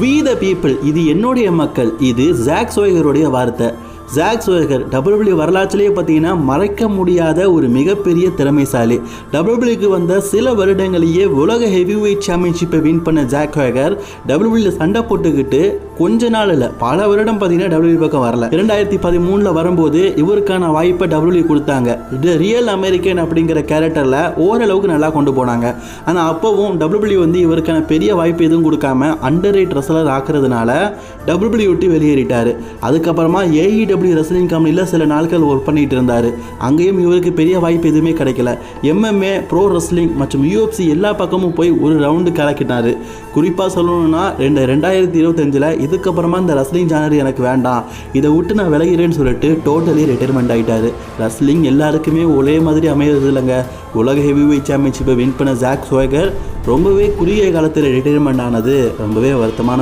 We the people இது என்னுடைய மக்கள் இது ஜாக் சோயகருடைய வார்த்தை. ஜாக் சோயகர் டபிள்யூபிள்யூ வரலாற்றிலேயே பார்த்தீங்கன்னா மறைக்க முடியாத ஒரு மிகப்பெரிய திறமைசாலி. டபிள்யூபிள்யூக்கு வந்த சில வருடங்களையே உலக ஹெவி வெயிட் சாம்பியன்ஷிப்பை வின் பண்ண ஜாக் சோயகர் டபிள்யூபிள்யூ சண்டை போட்டுக்கிட்டு கொஞ்ச நாள் இல்லை பல வருடம் பார்த்தீங்கன்னா டபிள்யூபிள்யூ பக்கம் வரல. இரண்டாயிரத்தி பதிமூணில் வரும்போது இவருக்கான வாய்ப்பை டபிள்யூபிள்யூ கொடுத்தாங்க. இது ரியல் அமெரிக்கன் அப்படிங்கிற கேரக்டரில் ஓரளவுக்கு நல்லா கொண்டு போனாங்க. ஆனால் அப்போவும் டபிள்யூபிள்யூ வந்து இவருக்கான பெரிய வாய்ப்பு எதுவும் கொடுக்காம அண்டர் ரேட் ரெஸ்லர் ஆக்குறதுனால டபிள்யூபிள்யூ விட்டு வெளியேறிட்டார். அதுக்கப்புறமா ஏஇடபிள்யூ ஏஇடபிள்யூ ரெஸ்லிங் கம்பெனியில் சில நாட்கள் ஒர்க் பண்ணிட்டு இருந்தார். அங்கேயும் இவருக்கு பெரிய வாய்ப்பு எதுவுமே கிடைக்கல. எம்எம்ஏ ப்ரோ ரெஸ்லிங் மற்றும் யூஎஃப்சி எல்லா பக்கமும் போய் ஒரு ரவுண்டு கலக்கிட்டார். குறிப்பாக சொல்லணும்னா ரெண்டு ரெண்டாயிரத்தி இருபத்தஞ்சில் இதுக்கப்புறமா இந்த ரெஸ்லிங் ஜானர் எனக்கு வேண்டாம். இதை விட்டு நான் விலகிறேன்னு சொல்லிட்டு டோட்டலி ரிட்டைர்மெண்ட் ஆகிட்டார் ரெஸ்லிங் எல்லாருக்குமே ஒரே மாதிரி அமையிறது இல்லைங்க. உலக ஹெவிவெயிட் சாம்பியன்ஷிப்பை வின் பண்ண ஜாக் சோகர் ரொம்பவே குறுகிய காலத்தில் ரிட்டைர்மெண்ட் ஆனது ரொம்பவே வருத்தமான